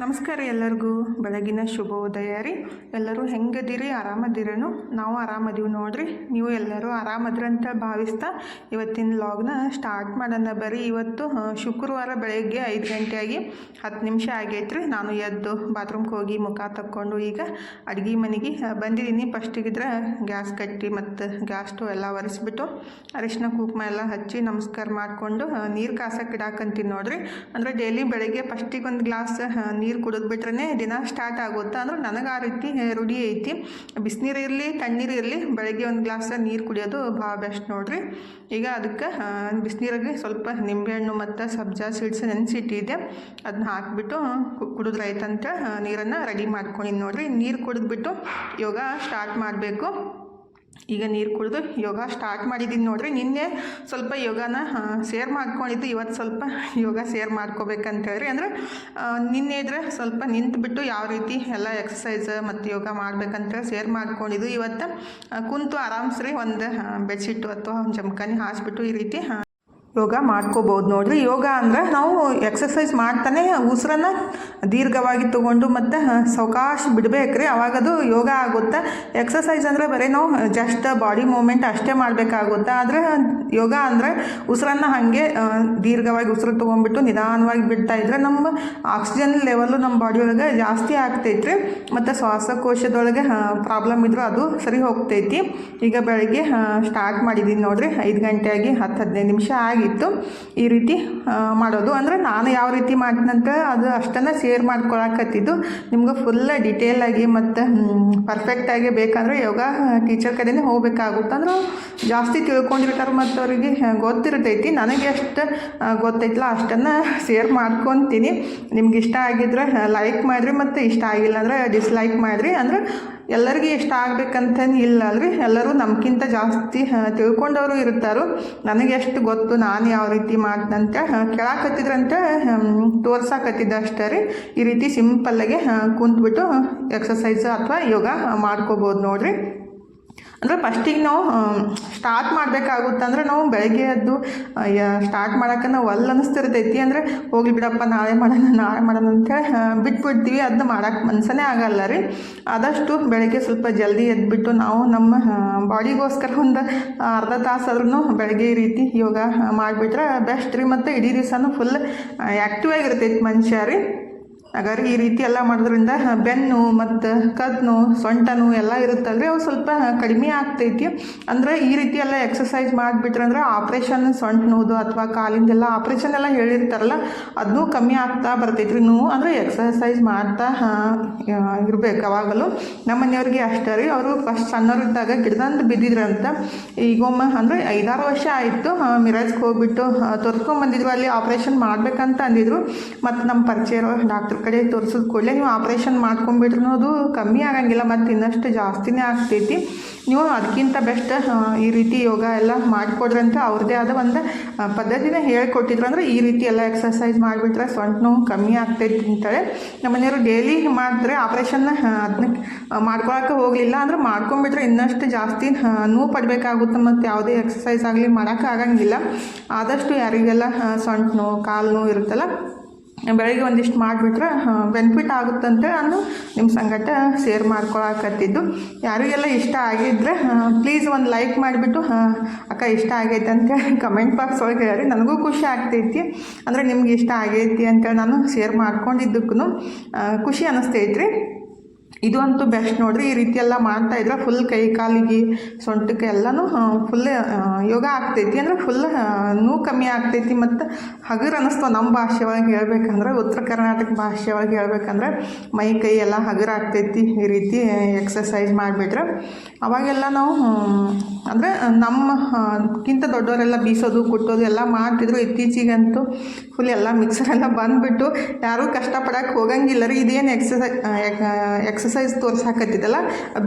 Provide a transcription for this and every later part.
ನಮಸ್ಕಾರ ಎಲ್ಲರಿಗೂ. ಬೆಳಗಿನ ಶುಭೋದಯ ರೀ. ಎಲ್ಲರೂ ಹೆಂಗದಿರಿ? ಆರಾಮದಿರೇನು? ನಾವು ಆರಾಮದೀವಿ ನೋಡ್ರಿ. ನೀವು ಎಲ್ಲರೂ ಆರಾಮದ್ರಂತ ಭಾವಿಸ್ತಾ ಇವತ್ತಿನ ಲಾಗ್ನ ಸ್ಟಾರ್ಟ್ ಮಾಡೋಣ ಬರೀ ಇವತ್ತು ಶುಕ್ರವಾರ ಬೆಳಗ್ಗೆ ಐದು ಗಂಟೆಯಾಗಿ ಹತ್ತು ನಿಮಿಷ ಆಗೈತ್ರಿ. ನಾನು ಎದ್ದು ಬಾತ್ರೂಮ್ಗೆ ಹೋಗಿ ಮುಖ ತಕ್ಕೊಂಡು ಈಗ ಅಡುಗೆ ಮನೆಗೆ ಬಂದಿದ್ದೀನಿ. ಫಸ್ಟಿಗಿದ್ರೆ ಗ್ಯಾಸ್ ಕಟ್ಟಿ ಮತ್ತು ಗ್ಯಾಸ್ ಸ್ಟವ್ ಎಲ್ಲ ಒರೆಸ್ಬಿಟ್ಟು ಅರಿಶಿನ ಕುಂಕುಮ ಎಲ್ಲ ಹಚ್ಚಿ ನಮಸ್ಕಾರ ಮಾಡಿಕೊಂಡು ನೀರು ಕಾಸಕ್ಕೆ ಇಡಾಕಂತೀನಿ ನೋಡ್ರಿ. ಅಂದರೆ ಡೈಲಿ ಬೆಳಗ್ಗೆ ಫಸ್ಟಿಗೆ ಒಂದು ಗ್ಲಾಸ್ ನೀರು ಕುಡಿದ್ಬಿಟ್ರೆ ದಿನ ಸ್ಟಾರ್ಟ್ ಆಗುತ್ತೆ? ಅಂದ್ರೆ ನನಗೆ ಆ ರೀತಿ ರೂಢಿ ಐತಿ. ಬಿಸಿನೀರು ಇರಲಿ, ತಣ್ಣೀರು ಇರಲಿ, ಬೆಳಗ್ಗೆ ಒಂದು ಗ್ಲಾಸ್ ನೀರು ಕುಡಿಯೋದು ಭಾಳ ಬೆಸ್ಟ್ ನೋಡ್ರಿ. ಈಗ ಅದಕ್ಕೆ ಬಿಸಿನೀರಿಗೆ ಸ್ವಲ್ಪ ನಿಂಬೆಹಣ್ಣು ಮತ್ತು ಸಬ್ಜಾ ಸೀಡ್ಸ್ ನೆನೆಸಿಟ್ಟಿದೆ ಅದನ್ನ ಹಾಕಿಬಿಟ್ಟು ಕುಡಿದ್ರೆ ಆಯ್ತಂತ ನೀರನ್ನು ರೆಡಿ ಮಾಡ್ಕೊಂಡು ನೋಡ್ರಿ. ನೀರು ಕುಡಿದ್ಬಿಟ್ಟು ಯೋಗ ಸ್ಟಾರ್ಟ್ ಮಾಡಬೇಕು. ಈಗ ನೀರು ಕುಡಿದು ಯೋಗ ಸ್ಟಾರ್ಟ್ ಮಾಡಿದ್ದೀನಿ ನೋಡ್ರಿ. ನಿನ್ನೆ ಸ್ವಲ್ಪ ಯೋಗನ ಶೇರ್ ಮಾಡ್ಕೊಂಡಿದ್ದು, ಇವತ್ತು ಸ್ವಲ್ಪ ಯೋಗ ಶೇರ್ ಮಾಡ್ಕೋಬೇಕಂತ ಹೇಳ್ರಿ ಅಂದರೆ ನಿನ್ನೆ ಇದ್ರೆ ಸ್ವಲ್ಪ ನಿಂತುಬಿಟ್ಟು ಯಾವ ರೀತಿ ಎಲ್ಲ ಎಕ್ಸಸೈಸ್ ಮತ್ತು ಯೋಗ ಮಾಡ್ಬೇಕಂತ ಶೇರ್ ಮಾಡ್ಕೊಂಡಿದ್ದು. ಇವತ್ತು ಕುಂತು ಆರಾಮ್ಸ್ರಿ ಒಂದು ಬೆಡ್ಶೀಟು ಅಥವಾ ಒಂದು ಜಮಖಾನಿ ಹಾಸ್ಬಿಟ್ಟು ಈ ರೀತಿ ಯೋಗ ಮಾಡ್ಕೋಬೋದು ನೋಡ್ರಿ. ಯೋಗ ಅಂದ್ರೆ ನಾವು ಎಕ್ಸಸೈಸ್ ಮಾಡ್ತಾನೆ ಉಸಿರನ್ನ ದೀರ್ಘವಾಗಿ ತಗೊಂಡು ಮತ್ತು ಸಾವಕಾಶ ಬಿಡಬೇಕ್ರಿ. ಅವಾಗದು ಯೋಗ ಆಗುತ್ತೆ. ಎಕ್ಸಸೈಸ್ ಅಂದರೆ ಬರೀ ನಾವು ಜಸ್ಟ್ ಬಾಡಿ ಮೂಮೆಂಟ್ ಅಷ್ಟೇ ಮಾಡಬೇಕಾಗುತ್ತೆ. ಆದರೆ ಯೋಗ ಅಂದರೆ ಉಸಿರನ್ನ ಹಾಗೆ ದೀರ್ಘವಾಗಿ ಉಸಿರು ತೊಗೊಂಡ್ಬಿಟ್ಟು ನಿಧಾನವಾಗಿ ಬಿಡ್ತಾ ಇದ್ರೆ ನಮ್ಮ ಆಕ್ಸಿಜನ್ ಲೆವೆಲ್ಲು ನಮ್ಮ ಬಾಡಿ ಒಳಗೆ ಜಾಸ್ತಿ ಆಗ್ತೈತ್ರಿ. ಮತ್ತು ಶ್ವಾಸಕೋಶದೊಳಗೆ ಪ್ರಾಬ್ಲಮ್ ಇದ್ರೂ ಅದು ಸರಿ ಹೋಗ್ತೈತಿ. ಈಗ ಬೆಳಗ್ಗೆ ಸ್ಟಾರ್ಟ್ ಮಾಡಿದ್ದೀನಿ ನೋಡ್ರಿ. ಐದು ಗಂಟೆಯಾಗಿ ಹತ್ತು ಹದಿನೈದು ನಿಮಿಷ ಆಗಿತ್ತು ಈ ರೀತಿ ಮಾಡೋದು. ಅಂದರೆ ನಾನು ಯಾವ ರೀತಿ ಮಾಡಿದಂತ ಅದು ಅಷ್ಟನ್ನು ಶೇರ್ ಮಾಡ್ಕೊಳಕತ್ತಿದ್ದು. ನಿಮ್ಗೆ ಫುಲ್ ಡಿಟೇಲಾಗಿ ಮತ್ತು ಪರ್ಫೆಕ್ಟಾಗಿ ಬೇಕಂದ್ರೆ ಯೋಗ ಟೀಚರ್ ಕಡೆನೇ ಹೋಗ್ಬೇಕಾಗುತ್ತೆ. ಅಂದ್ರೆ ಜಾಸ್ತಿ ತಿಳ್ಕೊಂಡಿರ್ತಾರೆ ಮತ್ತು ಅವರಿಗೆ ಗೊತ್ತಿರ್ತೈತಿ. ನನಗೆ ಎಷ್ಟು ಗೊತ್ತೈತಲ್ಲ, ಅಷ್ಟನ್ನು ಶೇರ್ ಮಾಡ್ಕೊತೀನಿ. ನಿಮ್ಗೆ ಇಷ್ಟ ಆಗಿದ್ರೆ ಲೈಕ್ ಮಾಡಿರಿ ಮತ್ತು ಇಷ್ಟ ಆಗಿಲ್ಲ ಅಂದರೆ ಡಿಸ್ಲೈಕ್ ಮಾಡಿರಿ ಅಂದ್ರೆ ಎಲ್ಲರಿಗೂ ಇಷ್ಟ ಆಗ್ಬೇಕಂತೇನು ಇಲ್ಲ ಅಲ್ರಿ. ಎಲ್ಲರೂ ನಮ್ಗಿಂತ ಜಾಸ್ತಿ ತಿಳ್ಕೊಂಡವರು ಇರ್ತಾರೋ. ನನಗೆ ಎಷ್ಟು ಗೊತ್ತು, ನಾನು ಯಾವ ರೀತಿ ಮಾಡ್ದಂತ ಕೇಳಾಕತ್ತಿದ್ರಂತೆ ತೋರ್ಸಾಕತ್ತಿದ್ದ ಅಷ್ಟೇ ರೀ. ಈ ರೀತಿ ಸಿಂಪಲ್ಲಾಗೆ ಕುಂತ್ಬಿಟ್ಟು ಎಕ್ಸಸೈಸ್ ಅಥವಾ ಯೋಗ ಮಾಡ್ಕೋಬೋದು ನೋಡ್ರಿ. ಅಂದ್ರೆ ಫಸ್ಟಿಗೆ ನಾವು ಸ್ಟಾರ್ಟ್ ಮಾಡಬೇಕಾಗುತ್ತೆ ಅಂದರೆ ನಾವು ಬೆಳಗ್ಗೆ ಎದ್ದು ಸ್ಟಾರ್ಟ್ ಮಾಡೋಕೆ ನಾವು ಒಲ್ ಅನಿಸ್ತಿರ್ತೈತಿ. ಅಂದರೆ ಹೋಗ್ಲಿ ಬಿಡಪ್ಪ, ನಾಳೆ ಮಾಡೋಣ ನಾಳೆ ಮಾಡೋಣ ಅಂತೇಳಿ ಬಿಟ್ಬಿಡ್ತೀವಿ. ಅದನ್ನ ಮಾಡೋಕೆ ಮನ್ಸನೇ ಆಗಲ್ಲ ರೀ. ಆದಷ್ಟು ಬೆಳಗ್ಗೆ ಸ್ವಲ್ಪ ಜಲ್ದಿ ಎದ್ಬಿಟ್ಟು ನಾವು ನಮ್ಮ ಬಾಡಿಗೋಸ್ಕರ ಒಂದು ಅರ್ಧ ತಾಸಾದ್ರೂ ಬೆಳಗ್ಗೆ ಈ ರೀತಿ ಯೋಗ ಮಾಡಿಬಿಟ್ರೆ ಬೆಸ್ಟ್ ರೀ. ಮತ್ತು ಇಡೀ ದಿವಸನೂ ಫುಲ್ ಆ್ಯಕ್ಟಿವ್ ಆಗಿರ್ತೈತಿ ಮನುಷ್ಯ ರೀ. ಹಾಗಾದ್ರೆ ಈ ರೀತಿ ಎಲ್ಲ ಮಾಡೋದ್ರಿಂದ ಬೆನ್ನು ಮತ್ತು ಕದ್ನು, ಸೊಂಟನು ಎಲ್ಲ ಇರುತ್ತಲ್ರಿ? ಅವು ಸ್ವಲ್ಪ ಕಡಿಮೆ ಆಗ್ತೈತಿ. ಅಂದರೆ ಈ ರೀತಿ ಎಲ್ಲ ಎಕ್ಸಸೈಸ್ ಮಾಡಿಬಿಟ್ರೆ ಅಂದ್ರೆ ಆಪ್ರೇಷನ್ ಸೊಂಟ ನೋದು ಅಥವಾ ಕಾಲಿಂದೆಲ್ಲ ಆಪ್ರೇಷನ್ ಎಲ್ಲ ಹೇಳಿರ್ತಾರಲ್ಲ ಅದನ್ನೂ ಕಮ್ಮಿ ಆಗ್ತಾ ಬರ್ತೈತಿ ರೀ ನೀವು ಅಂದರೆ ಎಕ್ಸಸೈಸ್ ಮಾಡ್ತಾ ಇರಬೇಕು ಅವಾಗಲೂ. ನಮ್ಮ ಮನೆಯವ್ರಿಗೆ ಅಷ್ಟೇ ರೀ. ಅವರು ಫಸ್ಟ್ ಸಣ್ಣವರಿದ್ದಾಗ ಗಿಡದಂದು ಬಿದ್ದಿದ್ರಂತ ಈಗೊಮ್ಮೆ ಅಂದರೆ ಐದಾರು ವರ್ಷ ಆಯಿತು ಮಿರಾಜ್ಗೆ ಹೋಗ್ಬಿಟ್ಟು ತೋರಿಸ್ಕೊಂಬಂದಿದ್ರು ಅಲ್ಲಿ ಆಪ್ರೇಷನ್ ಮಾಡಬೇಕಂತ ಅಂದಿದ್ರು. ಮತ್ತು ನಮ್ಮ ಪರಿಚಯ ಡಾಕ್ಟ್ರ್ ಕಡೆ ತೋರಿಸಿದ ಕೂಡಲೇ ನೀವು ಆಪ್ರೇಷನ್ ಮಾಡ್ಕೊಂಬಿಟ್ರು ಅದು ಕಮ್ಮಿ ಆಗಂಗಿಲ್ಲ ಮತ್ತು ಇನ್ನಷ್ಟು ಜಾಸ್ತಿನೇ ಆಗ್ತೈತಿ. ನೀವು ಅದಕ್ಕಿಂತ ಬೆಸ್ಟ್ ಈ ರೀತಿ ಯೋಗ ಎಲ್ಲ ಮಾಡಿಕೊಡ್ರಿ ಅಂತ ಅವ್ರದ್ದೇ ಆದ ಒಂದು ಪದ್ಧತಿನೇ ಹೇಳ್ಕೊಟ್ಟಿದ್ರು. ಅಂದರೆ ಈ ರೀತಿ ಎಲ್ಲ ಎಕ್ಸಸೈಸ್ ಮಾಡಿಬಿಟ್ರೆ ಸೊಂಟ ನೋವು ಕಮ್ಮಿ ಆಗ್ತೈತಿ ಅಂತಾರೆ ನಮ್ಮ ಮನೆಯವರು ಡೈಲಿ ಮಾಡಿದ್ರೆ ಆಪ್ರೇಷನ್ನ ಅದನ್ನ ಮಾಡ್ಕೊಳಕ್ಕೆ ಹೋಗಲಿಲ್ಲ. ಅಂದ್ರೆ ಮಾಡ್ಕೊಂಬಿಟ್ರೆ ಇನ್ನಷ್ಟು ಜಾಸ್ತಿ ನೋವು ಪಡಬೇಕಾಗುತ್ತೆ ಮತ್ತು ಯಾವುದೇ ಎಕ್ಸಸೈಸ್ ಆಗಲಿ ಮಾಡೋಕ್ಕಾಗಂಗಿಲ್ಲ ಆದಷ್ಟು ಯಾರಿಗೆಲ್ಲ ಸೊಂಟ ನೋವು, ಕಾಲು ನೋವು ಇರುತ್ತಲ್ಲ ಬೆಳಗ್ಗೆ ಒಂದಿಷ್ಟು ಮಾಡಿಬಿಟ್ರೆ ಬೆನಿಫಿಟ್ ಆಗುತ್ತಂತೆ ನಾನು ನಿಮ್ಮ ಸಂಗಟ ಶೇರ್ ಮಾಡ್ಕೊಳಕತ್ತಿದ್ದು. ಯಾರಿಗೆಲ್ಲ ಇಷ್ಟ ಆಗಿದ್ರೆ ಪ್ಲೀಸ್ ಒಂದು ಲೈಕ್ ಮಾಡಿಬಿಟ್ಟು ಅಕ್ಕ ಇಷ್ಟ ಆಗೈತೆ ಅಂತ ಕಮೆಂಟ್ ಬಾಕ್ಸ್ ಒಳಗೆ ಹೇಳಿ. ನನಗೂ ಖುಷಿ ಆಗ್ತೈತಿ. ಅಂದರೆ ನಿಮ್ಗೆ ಇಷ್ಟ ಆಗೈತಿ ಅಂತೇಳಿ ನಾನು ಶೇರ್ ಮಾಡ್ಕೊಂಡಿದ್ದಕ್ಕೂ ಖುಷಿ ಅನ್ನಿಸ್ತೈತ್ರಿ ಇದು ಅಂತೂ ಬೆಸ್ಟ್ ನೋಡ್ರಿ. ಈ ರೀತಿ ಎಲ್ಲ ಮಾಡ್ತಾ ಇದ್ರೆ ಫುಲ್ ಕೈ ಕಾಲಿಗೆ, ಸೊಂಟಕ್ಕೆ ಎಲ್ಲನೂ ಫುಲ್ ಯೋಗ ಆಗ್ತೈತಿ. ಅಂದ್ರೆ ಫುಲ್ ನೋವು ಕಮ್ಮಿ ಆಗ್ತೈತಿ. ಮತ್ತು ಹಗರ್ ಅನ್ನಿಸ್ತವೆ ನಮ್ಮ ಭಾಷೆ ಒಳಗೆ ಹೇಳ್ಬೇಕಂದ್ರೆ, ಉತ್ತರ ಕರ್ನಾಟಕ ಭಾಷೆ ಒಳಗೆ ಹೇಳ್ಬೇಕಂದ್ರೆ, ಮೈ, ಕೈ ಎಲ್ಲ ಹಗುರ ಆಗ್ತೈತಿ. ಈ ರೀತಿ ಎಕ್ಸಸೈಸ್ ಮಾಡಿಬಿಟ್ರೆ. ಅವಾಗೆಲ್ಲ ನಾವು ಅಂದರೆ ನಮ್ಮಕ್ಕಿಂತ ಕಿಂತ ದೊಡ್ಡವರೆಲ್ಲ ಬೀಸೋದು, ಕುಟ್ಟೋದು ಎಲ್ಲ ಮಾಡ್ತಿದ್ರು. ಇತ್ತೀಚಿಗಂತೂ ಫುಲ್ ಎಲ್ಲ ಮಿಕ್ಸರ್ ಎಲ್ಲ ಬಂದುಬಿಟ್ಟು ಯಾರೂ ಕಷ್ಟಪಡಕ್ಕೆ ಹೋಗಂಗಿಲ್ಲ ರೀ. ಇದೇನು ಎಕ್ಸಸೈ ಎಕ್ಸಸೈಸ್ ತೋರ್ಸಾಕತ್ತಿದ್ದಲ್ಲ.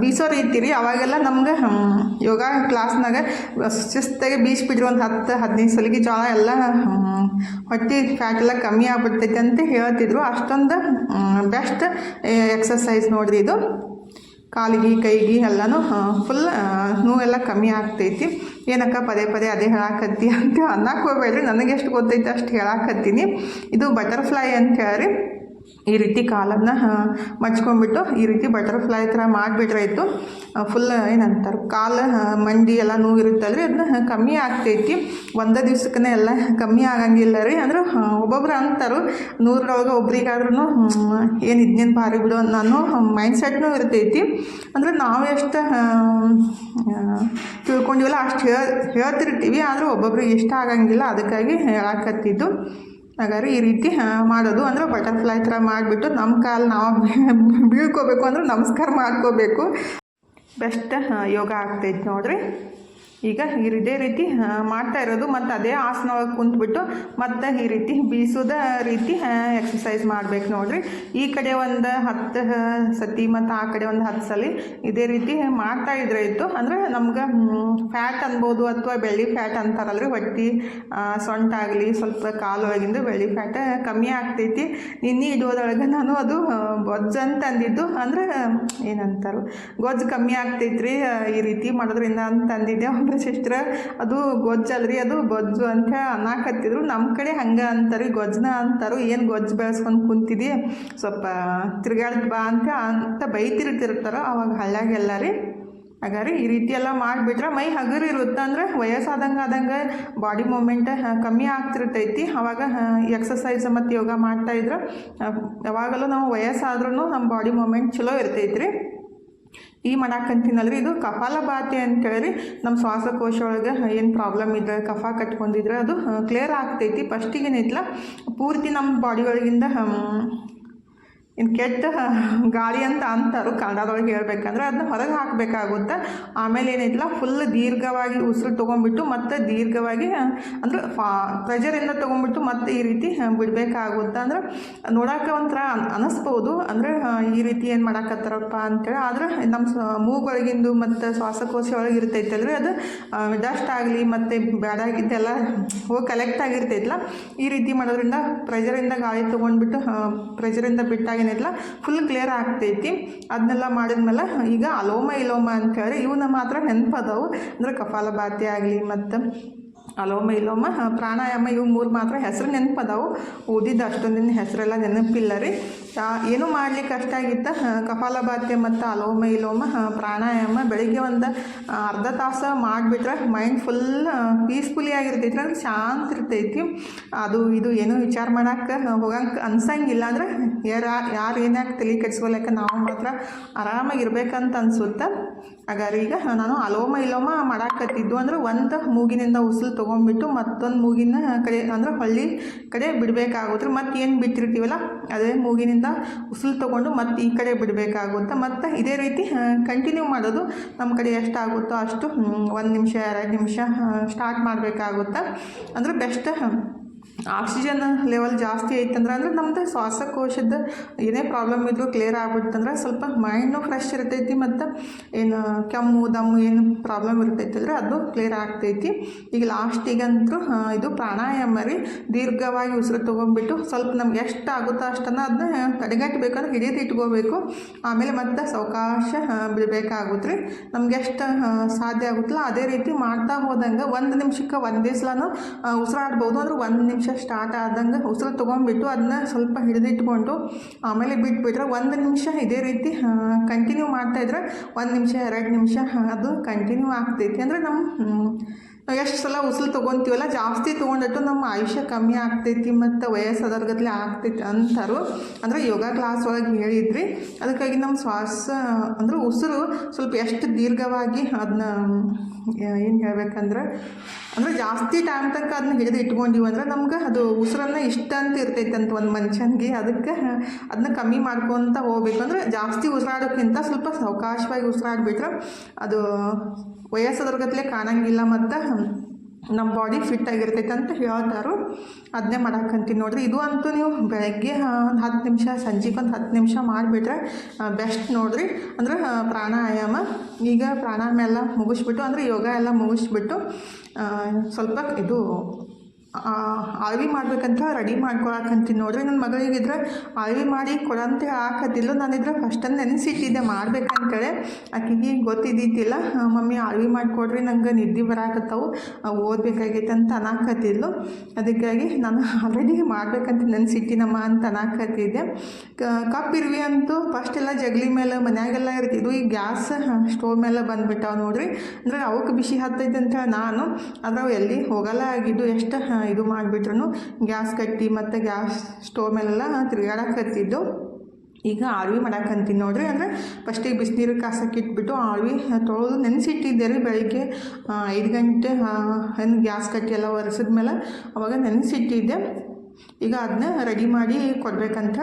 ಬೀಸೋ ರೀತಿರಿ, ಅವಾಗೆಲ್ಲ ನಮ್ಗೆ ಯೋಗ ಕ್ಲಾಸ್ನಾಗ ಶಿಸ್ತಾಗಿ ಬೀಸ್ಬಿಟ್ರಿ ಒಂದು ಹತ್ತು, ಹದಿನೈದು ಸಲಿಗೆ ಜೋಳ ಎಲ್ಲ ಹೊಟ್ಟೆ ಫ್ಯಾಟ್ ಎಲ್ಲ ಕಮ್ಮಿ ಆಗ್ಬಿಡ್ತೈತೆ ಅಂತ ಹೇಳ್ತಿದ್ರು. ಅಷ್ಟೊಂದು ಬೆಸ್ಟ್ ಎಕ್ಸಸೈಸ್ ನೋಡ್ರಿ ಇದು. ಕಾಲಿಗೆ, ಕೈಗೆ ಎಲ್ಲನೂ ಫುಲ್ ನೋವೆಲ್ಲ ಕಮ್ಮಿ ಆಗ್ತೈತಿ. ಏನಕ್ಕ ಪದೇ ಪದೇ ಅದೇ ಹೇಳಾಕತ್ತಿ ಅಂತ ಅನ್ನಕ್ಕೆ ಹೋಗ್ಬೇಡ್ರಿ. ನನಗೆ ಎಷ್ಟು ಗೊತ್ತೈತೆ ಅಷ್ಟು ಹೇಳಾಕತ್ತೀನಿ. ಇದು ಬಟರ್ಫ್ಲೈ ಅಂತ ಹೇಳಿ ಈ ರೀತಿ ಕಾಲನ್ನ ಮಚ್ಕೊಂಡ್ಬಿಟ್ಟು ಈ ರೀತಿ ಬಟರ್ಫ್ಲೈ ಥರ ಮಾಡಿಬಿಟ್ರಾಯ್ತು ಫುಲ್ ಏನಂತಾರೆ, ಕಾಲ ಮಂಡಿ ಎಲ್ಲ ನೋವಿರುತ್ತಲ್ಲ ರೀ ಅದನ್ನ ಕಮ್ಮಿ ಆಗ್ತೈತಿ. ಒಂದೇ ದಿವ್ಸಕ್ಕೇ ಎಲ್ಲ ಕಮ್ಮಿ ಆಗಂಗಿಲ್ಲ ರೀ. ಅಂದ್ರೆ ಒಬ್ಬೊಬ್ರು ಅಂತಾರೆ ನೂರೊಳಗೆ ಒಬ್ರಿಗಾದ್ರೂ ಏನು ಇದನ್ನೇನು ಭಾರಿ ಬಿಡು ಅನ್ನೋ ಮೈಂಡ್ ಸೆಟ್ನೂ ಇರ್ತೈತಿ. ಅಂದ್ರೆ ನಾವು ಎಷ್ಟು ತಿಳ್ಕೊಂಡಿವಲ್ಲ, ಅಷ್ಟು ಹೇಳ, ಹೇಳ್ತಿರ್ತೀವಿ. ಆದರೂ ಒಬ್ಬೊಬ್ರಿಗೆ ಇಷ್ಟ ಆಗಂಗಿಲ್ಲ. ಅದಕ್ಕಾಗಿ ಹೇಳಕತ್ತಿದ್ದು. ಹಾಗಾದ್ರೆ ಈ ರೀತಿ ಮಾಡೋದು ಅಂದ್ರೆ ಬಟರ್ಫ್ಲೈ ಥರ ಮಾಡಿಬಿಟ್ಟು ನಮ್ಮ ಕಾಲು ನಾವು ಬೀಳ್ಕೋಬೇಕು ಅಂದ್ರೆ ನಮಸ್ಕಾರ ಮಾಡ್ಕೋಬೇಕು. ಬೆಸ್ಟ್ ಯೋಗ ಆಗ್ತೈತೆ ನೋಡ್ರಿ. ಈಗ ಇದೇ ರೀತಿ ಮಾಡ್ತಾ ಇರೋದು. ಮತ್ತು ಅದೇ ಆಸನ ಕುಂತ್ಬಿಟ್ಟು ಮತ್ತು ಈ ರೀತಿ ಬೀಸೋದ ರೀತಿ ಎಕ್ಸಸೈಸ್ ಮಾಡ್ಬೇಕು ನೋಡ್ರಿ. ಈ ಕಡೆ ಒಂದು ಹತ್ತು ಸತಿ ಮತ್ತು ಆ ಕಡೆ ಒಂದು ಹತ್ತು ಸಲ ಇದೇ ರೀತಿ ಮಾಡ್ತಾ ಇದ್ರೆ ಇತ್ತು ಅಂದ್ರೆ ನಮ್ಗೆ ಫ್ಯಾಟ್ ಅನ್ಬೋದು ಅಥವಾ ಬೆಳ್ಳಿ ಫ್ಯಾಟ್ ಅಂತಾರಲ್ರಿ. ಹೊಟ್ಟಿ ಸೊಂಟಾಗಲಿ, ಸ್ವಲ್ಪ ಕಾಲು ಕಾಲೊಳಗಿಂದ ಬೆಳ್ಳಿ ಫ್ಯಾಟ್ ಕಮ್ಮಿ ಆಗ್ತೈತಿ. ನಿನ್ನೆ ಇಡೋದೊಳಗೆ ನಾನು ಅದು ಗೊಜ್ಜು ಅಂತ ಅಂದಿದ್ದು ಅಂದ್ರೆ, ಏನಂತಾರು, ಗೊಜ್ಜು ಕಮ್ಮಿ ಆಗ್ತೈತ್ರಿ ಈ ರೀತಿ ಮಾಡೋದ್ರಿಂದ ಅಂತ ಅಂದಿದ್ದೆ ಸಿಸ್ಟರ್ ಅದು ಗೊಜ್ಜಲ್ರಿ ಅದು ಗೊಜ್ಜು ಅಂತ ಅನ್ನಕತ್ತಿದ್ರು. ನಮ್ಮ ಕಡೆ ಹಂಗೆ ಅಂತಾರೆ ಗೊಜ್ಜನ ಅಂತಾರು ಏನು ಗೊಜ್ಜು ಬೆಳೆಸ್ಕೊಂಡು ಕುಂತಿದಿ ಸ್ವಲ್ಪ ತಿರ್ಗಾಡ್ದು ಬಾ ಅಂತ ಅಂತ ಬೈತಿರ್ತಿರ್ತಾರ ಅವಾಗ ಹಳ್ಳ್ಯಾಗೆಲ್ಲ ರೀ. ಹಾಗಾದ್ರೆ ಈ ರೀತಿ ಎಲ್ಲ ಮಾಡಿಬಿಟ್ರೆ ಮೈ ಹಗುರು ಇರುತ್ತೆ ಅಂದ್ರೆ ವಯಸ್ಸಾದಂಗೆ ಆದಂಗೆ ಬಾಡಿ ಮೂಮೆಂಟ್ ಕಮ್ಮಿ ಆಗ್ತಿರ್ತೈತಿ. ಅವಾಗ ಎಕ್ಸಸೈಸ್ ಮತ್ತು ಯೋಗ ಮಾಡ್ತಾ ಇದ್ರೆ ಆ, ಯಾವಾಗಲೂ ನಾವು ವಯಸ್ಸಾದ್ರೂ ನಮ್ಮ ಬಾಡಿ ಮೂಮೆಂಟ್ ಚಲೋ ಇರ್ತೈತ್ರಿ. ಈ ಮಾಡಾಕಂತೀನಲ್ರಿ, ಇದು ಕಪಾಲಭಾತಿ ಅಂತೇಳಿ ನಮ್ಮ ಶ್ವಾಸಕೋಶ ಒಳಗೆ ಏನು ಪ್ರಾಬ್ಲಮ್ ಇದ್ರೆ, ಕಫ ಕಟ್ಕೊಂಡಿದ್ರೆ ಅದು ಕ್ಲಿಯರ್ ಆಗ್ತೈತಿ. ಫಸ್ಟಿಗೆ ಏನೈತಿಲ್ಲ ಪೂರ್ತಿ ನಮ್ಮ ಬಾಡಿ ಒಳಗಿಂದ ಇನ್ನು ಕೆಟ್ಟ ಗಾಳಿ ಅಂತ ಅಂತಾರು ಕನ್ನಡದೊಳಗೆ ಹೇಳ್ಬೇಕಂದ್ರೆ ಅದನ್ನ ಹೊರಗೆ ಹಾಕಬೇಕಾಗುತ್ತೆ. ಆಮೇಲೆ ಏನಿಲ್ಲ ಫುಲ್ ದೀರ್ಘವಾಗಿ ಉಸಿರು ತೊಗೊಂಡ್ಬಿಟ್ಟು ಮತ್ತೆ ದೀರ್ಘವಾಗಿ, ಅಂದ್ರೆ ಫಾ ಪ್ರೆಜರಿಂದ ತೊಗೊಂಡ್ಬಿಟ್ಟು ಮತ್ತೆ ಈ ರೀತಿ ಬಿಡಬೇಕಾಗುತ್ತೆ. ಅಂದ್ರೆ ನೋಡೋಕೆ ಒಂಥರ ಅನ್- ಅನಿಸ್ಬೋದು. ಅಂದರೆ ಈ ರೀತಿ ಏನು ಮಾಡಾಕತ್ತಾರಪ್ಪ ಅಂತೇಳಿ. ಆದ್ರೆ ನಮ್ಮ ಮೂಗೊಳಗಿಂದು ಮತ್ತು ಶ್ವಾಸಕೋಶ ಒಳಗೆ ಇರ್ತೈತಲ್ರಿ ಅದು ಡಸ್ಟ್ ಆಗಲಿ ಮತ್ತು ಬ್ಯಾಡಾಗಿದ್ದೆಲ್ಲ ಹೋಗಿ ಕಲೆಕ್ಟ್ ಆಗಿರ್ತೈತಲ್ಲ ಈ ರೀತಿ ಮಾಡೋದ್ರಿಂದ ಪ್ರೆಜರಿಂದ ಗಾಳಿ ತೊಗೊಂಡ್ಬಿಟ್ಟು ಪ್ರೆಜರಿಂದ ಬಿಟ್ಟಾಗ ಏನಿಲ್ಲ ಫುಲ್ ಕ್ಲಿಯರ್ ಆಗ್ತೈತಿ. ಅದನ್ನೆಲ್ಲ ಮಾಡಿದ್ಮೇಲೆ ಈಗ ಅಲೋಮ ಇಲೋಮ ಅಂತ ಹೇಳಿ ಇವನ್ನ ಮಾತ್ರ ನೆನಪದವು. ಅಂದ್ರೆ ಕಪಾಲಭಾತಿ ಆಗಲಿ ಮತ್ತು ಅಲೋಮ ಇಲೋಮ, ಪ್ರಾಣಾಯಾಮ ಇವು ಮೂರು ಮಾತ್ರ ಹೆಸರು ನೆನಪದಾವು. ಓದಿದ್ದು ಅಷ್ಟೊಂದಿನ ಹೆಸರೆಲ್ಲ ನೆನಪಿಲ್ಲ ರೀ. ಯಾ- ಏನೂ ಮಾಡಲಿಕ್ಕೆ ಕಷ್ಟ ಆಗಿತ್ತ? ಕಪಾಲಭಾತ್ಯ ಕಪಾಲಭಾತಿ ಮತ್ತು ಅಲೋಮ ಇಲೋಮ ಪ್ರಾಣಾಯಾಮ, ಬೆಳಿಗ್ಗೆ ಒಂದು ಅರ್ಧ ತಾಸು ಮಾಡಿಬಿಟ್ರೆ ಮೈಂಡ್ ಫುಲ್ ಪೀಸ್ಫುಲಿ ಆಗಿರ್ತೈತಿ ಅಂದ್ರೆ ಶಾಂತ ಇರ್ತೈತಿ. ಅದು, ಇದು ಏನೂ ವಿಚಾರ ಮಾಡೋಕ್ಕೆ ಹೋಗಂಗೆ ಅನ್ಸಂಗಿಲ್ಲ ಅಂದ್ರೆ ಯಾರು ಯಾರು ಏನಾಗಿ ತಲೆ ಕೆಡ್ಸ್ಕೊಳಕ್ಕೆ ನಾವು ಮಾತ್ರ ಆರಾಮಾಗಿರ್ಬೇಕಂತ ಅನಿಸುತ್ತೆ. ಹಾಗಾದ್ರೆ ಈಗ ನಾನು ಅಲೋಮ ಇಲೋಮ ಮಾಡಾಕತ್ತಿದ್ದು ಅಂದ್ರೆ ಒಂದು ಮೂಗಿನಿಂದ ಉಸಿಲು ತೊಗೊಂಡ್ಬಿಟ್ಟು ಮತ್ತೊಂದು ಮೂಗಿನ ಕಡೆ, ಅಂದ್ರೆ ಹಳ್ಳಿ ಕಡೆ ಬಿಡಬೇಕಾಗುತ್ತೆ ಮತ್ತು ಏನು ಬಿಟ್ಟಿರ್ತೀವಲ್ಲ? ಅದೇ ಮೂಗಿನಿಂದ ಉಸಿಲು ತೊಗೊಂಡು ಮತ್ತೆ ಈ ಕಡೆ ಬಿಡಬೇಕಾಗುತ್ತೆ. ಮತ್ತು ಇದೇ ರೀತಿ ಕಂಟಿನ್ಯೂ ಮಾಡೋದು ನಮ್ಮ ಕಡೆ ಎಷ್ಟಾಗುತ್ತೋ ಅಷ್ಟು ಒಂದು ನಿಮಿಷ, ಎರಡು ನಿಮಿಷ ಸ್ಟಾರ್ಟ್ ಮಾಡಬೇಕಾಗುತ್ತೆ. ಅಂದರೆ ಬೆಸ್ಟ್ ಆಕ್ಸಿಜನ್ ಲೆವೆಲ್ ಜಾಸ್ತಿ ಐತಂದ್ರೆ ಅಂದ್ರೆ ನಮ್ದು ಶ್ವಾಸಕೋಶದ ಏನೇ ಪ್ರಾಬ್ಲಮ್ ಇದ್ರೂ ಕ್ಲಿಯರ್ ಆಗ್ಬಿಡ್ತಂದ್ರೆ ಸ್ವಲ್ಪ ಮೈಂಡು ಫ್ರೆಶ್ ಇರ್ತೈತಿ ಮತ್ತು ಏನು ಕೆಮ್ಮು, ದಮ್ಮು ಏನು ಪ್ರಾಬ್ಲಮ್ ಇರ್ತೈತಲ್ರಿ ಅದು ಕ್ಲಿಯರ್ ಆಗ್ತೈತಿ. ಈಗ ಲಾಸ್ಟಿಗಂತೂ ಇದು ಪ್ರಾಣಾಯಾಮ ರೀ. ದೀರ್ಘವಾಗಿ ಉಸಿರು ತೊಗೊಂಡ್ಬಿಟ್ಟು ಸ್ವಲ್ಪ ನಮ್ಗೆ ಎಷ್ಟು ಆಗುತ್ತೋ ಅಷ್ಟನ್ನು ಅದನ್ನ ತಡೆಗಟ್ಟಬೇಕಂದ್ರೆ ಹಿಡಿದು ಇಟ್ಕೋಬೇಕು. ಆಮೇಲೆ ಮತ್ತೆ ಸಾವಕಾಶ ಬಿಡಬೇಕಾಗುತ್ತೆ ರೀ. ನಮ್ಗೆ ಎಷ್ಟು ಸಾಧ್ಯ ಆಗುತ್ತಲ್ಲ ಅದೇ ರೀತಿ ಮಾಡ್ತಾ ಹೋದಂಗೆ ಒಂದು ನಿಮಿಷಕ್ಕೆ ಒಂದೇ ಸಲನೂ ಉಸಿರಾಡ್ಬೋದು ಅಂದ್ರೆ ಒಂದು ನಿಮಿಷ ಸ್ಟಾರ್ಟ್ ಆದಂಗೆ ಉಸಿರು ತೊಗೊಂಡ್ಬಿಟ್ಟು ಅದನ್ನ ಸ್ವಲ್ಪ ಹಿಡಿದಿಟ್ಕೊಂಡು ಆಮೇಲೆ ಬಿಟ್ಬಿಟ್ರೆ ಒಂದು ನಿಮಿಷ ಇದೇ ರೀತಿ ಕಂಟಿನ್ಯೂ ಮಾಡ್ತಾಯಿದ್ರೆ ಒಂದು ನಿಮಿಷ, ಎರಡು ನಿಮಿಷ ಅದು ಕಂಟಿನ್ಯೂ ಆಗ್ತೈತಿ. ಅಂದರೆ ನಮ್ಮ ನಾವು ಎಷ್ಟು ಸಲ ಉಸಿರು ತೊಗೊತೀವಲ್ಲ, ಜಾಸ್ತಿ ತೊಗೊಂಡಟ್ಟು ನಮ್ಮ ಆಯುಷ್ಯ ಕಮ್ಮಿ ಆಗ್ತೈತಿ ಮತ್ತು ವಯಸ್ಸಾದರ್ಗತ್ಲೆ ಆಗ್ತೈತಿ ಅಂತಾರು. ಅಂದರೆ ಯೋಗ ಕ್ಲಾಸ್ ಒಳಗೆ ಹೇಳಿದ್ವಿ ಅದಕ್ಕಾಗಿ ನಮ್ಮ ಶ್ವಾಸ, ಅಂದ್ರೆ ಉಸಿರು ಸ್ವಲ್ಪ ಎಷ್ಟು ದೀರ್ಘವಾಗಿ ಅದನ್ನ ಏನು ಹೇಳ್ಬೇಕಂದ್ರೆ ಅಂದರೆ ಜಾಸ್ತಿ ಟೈಮ್ ತನಕ ಅದನ್ನ ಹಿಡಿದು ಇಟ್ಕೊಂಡಿವಿ ಅಂದ್ರೆ ನಮ್ಗೆ ಅದು ಉಸಿರನ್ನ ಇಷ್ಟ ಅಂತ ಇರ್ತೈತೆ ಅಂತ ಒಂದು ಮನುಷ್ಯನಿಗೆ ಅದಕ್ಕೆ ಅದನ್ನ ಕಮ್ಮಿ ಮಾಡ್ಕೊತ ಹೋಗ್ಬೇಕು. ಅಂದ್ರೆ ಜಾಸ್ತಿ ಉಸಿರಾಡೋಕ್ಕಿಂತ ಸ್ವಲ್ಪ ಸಾವಕಾಶವಾಗಿ ಉಸಿರಾಡ್ಬಿಟ್ರೆ ಅದು ವಯಸ್ಸದ್ರಗತ್ಲೆ ಕಾಣಂಗಿಲ್ಲ ಮತ್ತು ನಮ್ಮ ಬಾಡಿ ಫಿಟ್ ಆಗಿರ್ತೈತೆ ಅಂತ ಹೇಳ್ತಾರು ಅದನ್ನೇ ಮಾಡಕ್ಕಂತೀನಿ ನೋಡ್ರಿ. ಇದು ಅಂತೂ ನೀವು ಬೆಳಗ್ಗೆ ಒಂದು ಹತ್ತು ನಿಮಿಷ, ಸಂಜೆಗೆ ಒಂದು ಹತ್ತು ನಿಮಿಷ ಮಾಡಿಬಿಟ್ರೆ ಬೆಸ್ಟ್ ನೋಡ್ರಿ. ಅಂದ್ರೆ ಪ್ರಾಣಾಯಾಮ, ಈಗ ಪ್ರಾಣಾಯಾಮ ಎಲ್ಲ ಮುಗಿಸ್ಬಿಟ್ಟು, ಅಂದರೆ ಯೋಗ ಎಲ್ಲ ಮುಗಿಸ್ಬಿಟ್ಟು ಸ್ವಲ್ಪ ಇದು ಅಳವಿ ಮಾಡ್ಬೇಕಂತ ರೆಡಿ ಮಾಡ್ಕೊಳಕಂತೀನಿ ನೋಡ್ರಿ ನನ್ನ ಮಗಳಿಗಿದ್ರೆ ಅಳವಿ ಮಾಡಿ ಕೊಡಂತ ಹಾಕತ್ತಿಲ್ಲ ನಾನಿದ್ರೆ ಫಸ್ಟನ್ನು ನೆನೆಸಿಟ್ಟಿದ್ದೆ, ಮಾಡ್ಬೇಕಂತೇಳಿ. ಆಕೆಗೆ ಗೊತ್ತಿದ್ದಿದ್ದಿಲ್ಲ. ಮಮ್ಮಿ ಅಳವಿ ಮಾಡಿಕೊಡ್ರಿ, ನಂಗೆ ನಿದ್ದೆ ಬರಾಕತ್ತವು. ಓದಬೇಕಾಗೈತೆ ಅಂತ ಅನಾಕತ್ತಿದ್ಲು. ಅದಕ್ಕಾಗಿ ನಾನು ಆಲ್ರೆಡಿ ಮಾಡ್ಬೇಕಂತ ನೆನೆಸಿಟ್ಟಿನಮ್ಮ ಅಂತ ಅನ್ನಾಕತ್ತಿದ್ದೆ ಕಪ್ ಇರ್ವಿ ಅಂತೂ ಫಸ್ಟ್ ಎಲ್ಲ ಜಗಲಿ ಮೇಲೆ, ಮನ್ಯಾಗೆಲ್ಲ ಇರ್ತಿದ್ವು ಈ ಗ್ಯಾಸ್ ಸ್ಟೋವ್ ಮೇಲೆ ಬಂದ್ಬಿಟ್ಟಾವ ನೋಡ್ರಿ. ಅಂದ್ರೆ ಅವಕ್ಕೆ ಬಿಸಿ ಹತ್ತೈತೆ ಅಂತ ನಾನು. ಅವು ಎಲ್ಲಿ ಹೋಗಲ್ಲ ಆಗಿದ್ದು, ಎಷ್ಟು ಇದು ಮಾಡಿಬಿಟ್ರು ಗ್ಯಾಸ್ ಕಟ್ಟಿ ಮತ್ತು ಗ್ಯಾಸ್ ಸ್ಟೋವ್ ಮೇಲೆಲ್ಲ ತಿರುಗಾಡಕತ್ತಿದ್ದು ಈಗ ಆಳ್ವಿ ಮಾಡಾಕಂತೀನಿ ನೋಡ್ರಿ. ಅಂದರೆ ಫಸ್ಟಿಗೆ ಬಿಸಿನೀರು ಕಾಸಕ್ಕೆ ಇಟ್ಬಿಟ್ಟು ಆಳ್ವಿ ತೊಳೆದು ನೆನೆಸಿಟ್ಟಿದ್ದೆ ರೀ ಬೆಳಿಗ್ಗೆ ಐದು ಗಂಟೆ ಏನು ಗ್ಯಾಸ್ ಕಟ್ಟಿ ಎಲ್ಲ ಒರೆಸಿದ್ಮೇಲೆ ಅವಾಗ ನೆನೆಸಿಟ್ಟಿದ್ದೆ. ಈಗ ಅದನ್ನ ರೆಡಿ ಮಾಡಿ ಕೊಡ್ಬೇಕಂತ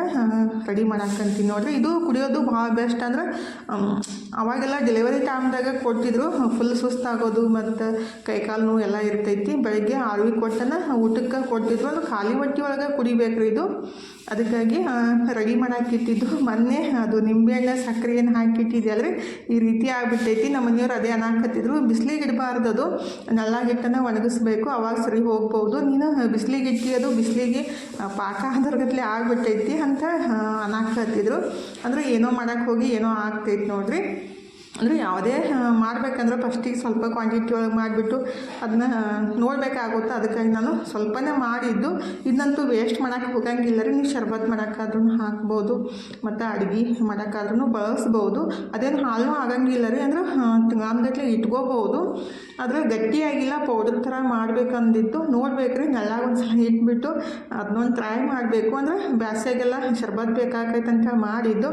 ರೆಡಿ ಮಾಡಾಕಂತೀನಿ. ನೋಡ್ರಿ, ಇದು ಕುಡಿಯೋದು ಭಾಳ ಬೆಸ್ಟ್ ಅಂದ್ರೆ ಅವಾಗೆಲ್ಲ ಡೆಲಿವರಿ ಟೈಮ್ದಾಗ ಕೊಟ್ಟಿದ್ರು ಫುಲ್ ಸುಸ್ತಾಗೋದು ಮತ್ತು ಕೈಕಾಲು ನೋವು ಎಲ್ಲ ಇರ್ತೈತಿ. ಬೆಳಗ್ಗೆ ಆಳ್ವಿ ಕೊಟ್ಟನ ಊಟಕ್ಕೆ ಕೊಟ್ಟಿದ್ರು ಅದು ಖಾಲಿ ಹೊಟ್ಟೆ ಒಳಗೆ ಕುಡಿಬೇಕ್ರಿ ಇದು. ಅದಕ್ಕಾಗಿ ರೆಡಿ ಮಾಡಾಕಿಟ್ಟಿದ್ದು. ಮೊನ್ನೆ ಅದು ನಿಂಬೆಹಣ್ಣು ಸಕ್ಕರೆ ಏನು ಹಾಕಿಟ್ಟಿದ್ದೆ ಅಲ್ರಿ. ಈ ರೀತಿ ಆಗಿಬಿಟ್ಟೈತಿ. ನಮ್ಮ ಮನೆಯವ್ರು ಅದೇ ಅನ್ನಾಕತ್ತಿದ್ರು. ಬಿಸಿಲಿಗೆ ಇಡಬಾರ್ದು ಅದು ನೆಲ್ಲಾಗ ಹಿಟ್ಟನ್ನು ಒಣಗಿಸ್ಬೇಕು. ಅವಾಗ ಸರಿ ಹೋಗ್ಬೋದು ನೀನು ಬಿಸಿಲಿಗೆ ಇಟ್ಟಿ ಅದು. ಬಿಸಿಲಿಗೆ ಪಾಕ ಅದರ್ಗತ್ಲೆ ಆಗಿಬಿಟ್ಟೈತಿ ಅಂತ ಅನ್ನಾಕತ್ತಿದ್ರು. ಅಂದರೆ ಏನೋ ಮಾಡೋಕ್ಕೆ ಹೋಗಿ ಏನೋ ಆಗ್ತೈತಿ ನೋಡ್ರಿ. ಅಂದರೆ ಯಾವುದೇ ಮಾಡಬೇಕಂದ್ರೆ ಫಸ್ಟಿಗೆ ಸ್ವಲ್ಪ ಕ್ವಾಂಟಿಟಿ ಒಳಗೆ ಮಾಡಿಬಿಟ್ಟು ಅದನ್ನ ನೋಡಬೇಕಾಗುತ್ತೆ. ಅದಕ್ಕಾಗಿ ನಾನು ಸ್ವಲ್ಪನೇ ಮಾಡಿದ್ದು. ಇದನ್ನಂತೂ ವೇಸ್ಟ್ ಮಾಡೋಕ್ಕೆ ಹೋಗಂಗಿಲ್ಲ ರೀ. ನೀವು ಶರ್ಬತ್ ಮಾಡೋಕ್ಕಾದ್ರೂ ಹಾಕ್ಬೋದು. ಮತ್ತು ಅಡುಗೆ ಮಾಡೋಕ್ಕಾದ್ರೂ ಬಳಸ್ಬೋದು. ಅದೇನು ಹಾಲು ಆಗಂಗಿಲ್ಲ ರೀ. ಅಂದ್ರೆ ತಿಂಗಳಗಟ್ಲೆ ಇಟ್ಕೋಬೋದು. ಆದರೆ ಗಟ್ಟಿಯಾಗಿಲ್ಲ ಪೌಡರ್ ಥರ ಮಾಡಬೇಕಂದಿತ್ತು. ನೋಡ್ಬೇಕ್ರಿ ನೆಲ್ಲಾಗ ಒಂದು ಸಲ ಇಟ್ಬಿಟ್ಟು ಅದನ್ನೊಂದು ಟ್ರೈ ಮಾಡಬೇಕು. ಅಂದ್ರೆ ಬ್ಯಾಸ್ಗೆಲ್ಲ ಶರ್ಬತ್ ಬೇಕಾಗೈತೆ ಅಂತ ಮಾಡಿದ್ದು.